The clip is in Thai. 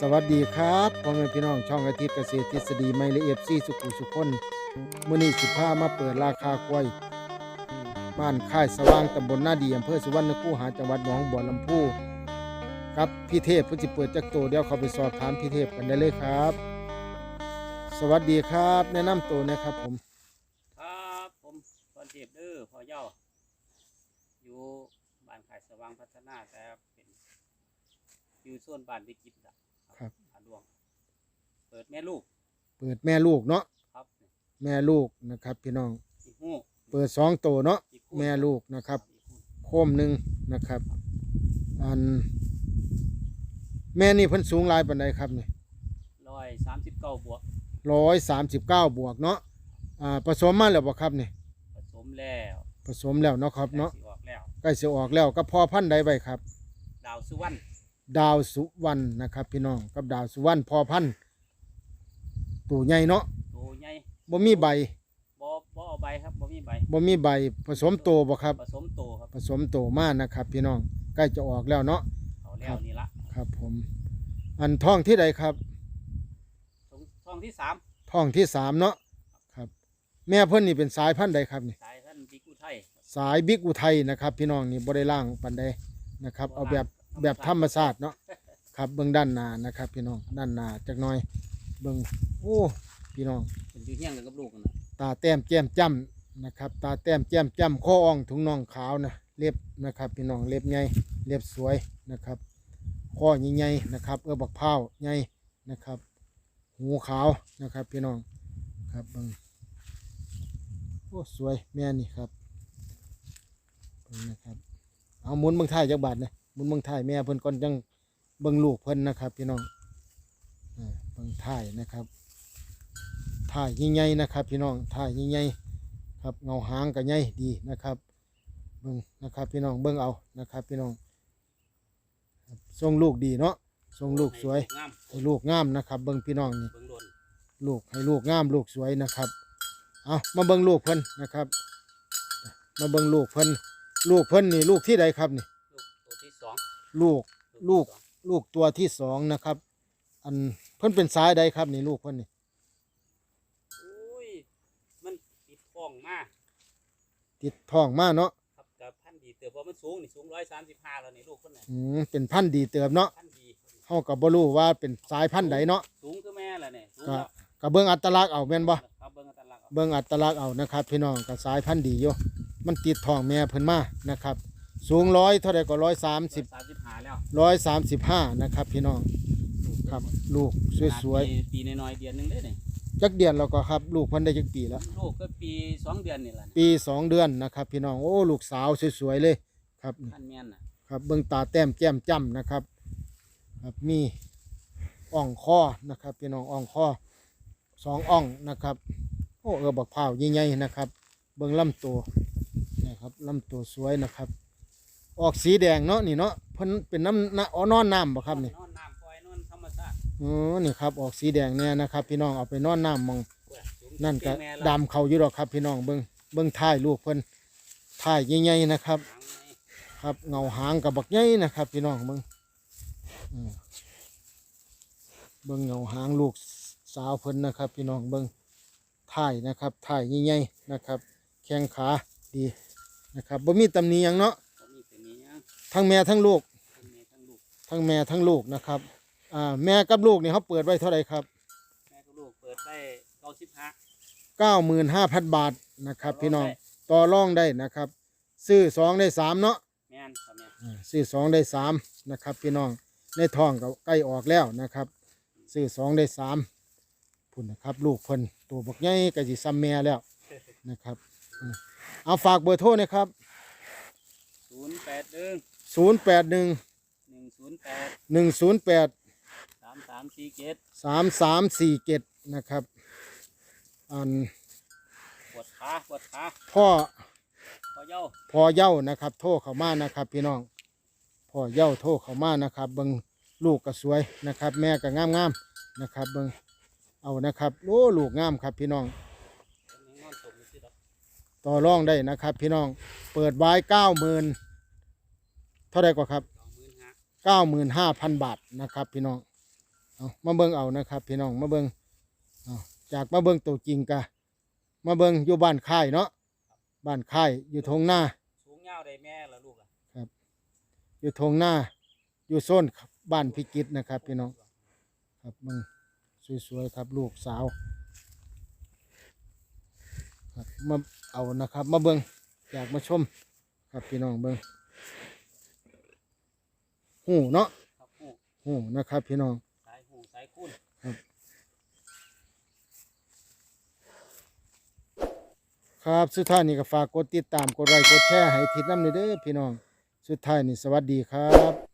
สวัสดีครับพ่อแม่พี่น้องช่องอาทิตย์เกษตรทฤษฎีไม่ละเอียดซีสุขุสุขคนมื้อนี้สิพามาเปิดราคากล้วยบ้านค่ายสว่างตำบลนาดีอำเภอสุวรรณคูหาจังหวัดหนองบัวลำพูครับพี่เทพเพิ่นสิเปิดจักโตเดี๋ยวเขาไปสอบถามพี่เทพกันได้เลยครับ สวัสดีครับ แนะนำตัวนะครับผมครับผมพรเทพเด้อพ่อเย้าอยู่บ้านขายสว่างพัฒนาแต่เป็นอยู่ส่วนบ้านวิกิต อะอาดวง เปิดแม่ลูกเปิดแม่ลูกเนาะครับแม่ลูกนะครับ พี่น้อง อีกหูเปิดสองโตเนาะอีกคู่แม่ลูกนะครับ อีกคู่โคมหนึ่งนะครับ อัน แม่นี่เพิ่นสูงหลายปานใดครับนี่ร้อยสามสิบเก้าบวก ร้อยสามสิบเก้าบวกเนาะอ่าผสมมาแล้วบ่ครับนี่ผสมแล้วผสมแล้วเนาะครับเนาะแต่สิออกแล้ว ใกล้สิออกแล้วก็พอพันธุ์ใดไว้ครับ ดาวสุวรรณ ดาวสุวรรณนะครับ พี่น้องกับดาวสุวรรณพอพันธุ์ตัวใหญ่เนาะตัวใหญ่บ่มีใบบ่บ่เอาใบครับบ่มีใบบ่มีใบผสมโตบ่ครับ ผสมโตครับผสมโตมานะครับ พี่น้องใกล้จะออกแล้วเนาะเขาแล้วนี่ละครับผม อันท้องที่ใดครับช่องช่องที่สามท้องที่สามเนาะครับ แม่เพิ่นนี่เป็นสายพันธุ์ใดครับนี่สายท่านบิ๊กอุทัยสายบิ๊กอุทัยนะครับ พี่น้องนี่บ่ได้ล่างปันใดนะครับ เอาแบบ แบบธรรมชาติเนาะครับเบื้องด้านหน้านะครับพี่น้องด้านหน้าจักหน่อยเบื้องโอ้พี่น้องเป็นอยู่เฮี้ยงกันกับลูกกันนะตาแต้มแจ่มจ้ำนะครับ ตาแต้มแจ่มจ้ำข้ออ่องถุงน่องขาวนะเล็บนะครับ พี่น้องเล็บใหญ่เล็บสวยนะครับข้อใหญ่ๆนะครับ เออบักเผาวใหญ่นะครับ หูขาวนะครับ พี่น้องครับเบิ่งโอ้สวยแม่นี่ครับเบิ่งนะครับเอาหมุนเบิ่งท้ายจักบาทนะ มุนเบิ่งท้ายแม่เพิ่นก่อนจังเบิ่งลูกเพิ่นนะครับ พี่น้องเบิ่งท้ายนะครับท้ายใหญ่ๆนะครับ พี่น้องท้ายใหญ่ๆครับเงาหางก็ใหญ่ดีนะครับเบิ่งนะครับ พี่น้องเบิ่งเอานะครับ พี่น้องทรงลูกดีเนาะทรงลูกสวยให้ลูกงามนะครับ เบิ่งพี่น้องนี่ลูกให้ลูกงามลูกสวยนะครับเอามาเบิ่งลูกเพิ่นนะครับ มาเบิ่งลูกเพิ่นลูกเพิ่นนี่ลูกที่ใดครับนี่ ลูกลูกที่สองลูกตัวที่สองนะครับ อันเพิ่นเป็นสายใดครับนี่ลูกเพิ่นนี่อุ้ยมันติดท้องมากติดท้องมาเนาะครับกับพันธุ์ดีเติบเพราะมันสูงนี่สูงร้อยสามสิบห้าแล้วนี่ลูกคนไหนอืมเป็นพันธุ์ดีเติบเนาะพันธุ์ดีเฮาก็บ่รู้ว่าเป็นสายพันธุ์ใดเนาะสูงคือแม่แหละเนี่ยสูงก็แล้วก็เบิ่งอัตลักษณ์เอาแม่นบ่ครับเบิ้งอัตลักษณ์เอาเบิ่งอัตลักษณ์เอานะครับ พี่น้องก็สายพันธุ์ดีอยู่มันติดท้องแม่เพิ่นมานะครับ สูงร้อยเท่าใดก็ร้อยสามสิบ สามสิบห้าแล้ว ร้อยสามสิบห้านะครับ พี่น้องครับ ลูกสวยปีปีน้อยๆเดือนหนึงเลยเนี่ยๆจักเดือนแล้วก็ครับ ลูกเพิ่นได้จักปีแล้ว ลูกก็ปีสองเดือนนี่แหละปีสองเดือนนะครับ พี่น้องโอ้ลูกสาวสวยๆเลยครับพันธุ์แม่นน่ะครับเบิ่งตาแต้มแก้มจ้ำนะครับครับมีอ่องคอนะครับพี่น้องอ่องคอสองอ่องนะครับ โอ้เออบักพร้าวใหญ่ๆนะครับ เบิ่งลำตัวนะครับลำตัวสวยนะครับ ออกสีแดงเนาะนี่เนาะเพิ่นเป็นน้ำน้ำอ๋อนอนน้ำบ่ครับนี่นอนน้ำปล่อยนอนธรรมชาติอ๋อนี่ครับออกสีแดงเนี่ยนะครับ พี่น้องเอาไปนอนน้ำมองสูงนั่นก็ปีแม่ละดำเขาอยู่หรอกครับ พี่น้องเบิ้งเบิ้งท้ายลูกเพิ่นท้ายใหญ่ๆนะครับหางไงครับเงาหางกับบักใหญ่นะครับ พี่น้องเบิ้งอืมเบิ้งเงาหางลูกสาวเพิ่นนะครับ พี่น้องเบิ้งท้ายนะครับท้ายใหญ่ๆนะครับ แข้งขาดีนะครับบ่มีตำหนิหยังเนาะก็มีแต่นี้นะ ทั้งแม่ทั้งลูกทั้งแม่ทั้งลูก ทั้งแม่ทั้งลูกนะครับ อ่า แม่กับลูกนี่เขาเปิดไว้เท่าไหร่ครับ แม่กับลูกเปิดได้เก้าสิบห้าเก้าหมื่นห้าพันบาทนะครับ พี่น้องต่อรองได้นะครับ ซื้อสองได้สามเนาะแม่นครับแม่นอ่าซื้อสองได้สามนะครับ พี่น้องในท้องก็ใกล้ออกแล้วนะครับซื้อสองได้สามพุ่นนะครับ ลูกเพิ่นตัวบักใหญ่ก็สิซ้ำแม่แล้วนะครับอืมเอาฝากเบอร์โทรนะครับศูนย์แปดหนึ่ง ศูนย์แปดหนึ่งหนึ่งศูนย์แปดหนึ่งศูนย์แปดสามสามสี่เจ็ดสามสามสี่เจ็ดนะครับ อันปวดขาปวดขาพ่อพอเย้าพอเย้านะครับ โทรเข้ามานะครับ พี่น้องพ่อเย้าโทรเข้ามานะครับเบิงลูกก็สวยนะครับ แม่ก็งามงามๆนะครับเบิงเอานะครับโอ้ลูกงามครับพี่น้องตรงนี้นอนสมนี่สิดอกต่อรองได้นะครับ พี่น้องเปิดไว้เก้าหมื่นเท่าไรกว่าครับสองหมื่นห้าเก้าหมื่นห้าพันบาทนะครับพี่น้องเอามาเบิ่งเอานะครับ พี่น้องมาเบิ่งเอาจากมาเบิ่งตัวจริงกะมาเบิ่งอยู่บ้านค่ายเนาะบ้านค่ายอยู่ทงหน้าสูงยาวได้แม่ละลูกอะอยู่ทงหน้าอยู่โซนบ้านพิกิตนะครับ พี่น้องครับมึงสวยๆครับลูกสาวครับมาเอานะครับ มาเบิ่งอยากมาชม ครับพี่น้องเบิ่ง หูเนาะครับผู้หูนะครับ พี่น้องสายหูสายคุณครับ สุดท้ายนี่ก็ฝากกดติดตามกดไลค์กดแชร์ให้ทิศน้ำนี่เด้อพี่น้อง สุดท้ายนี่สวัสดีครับ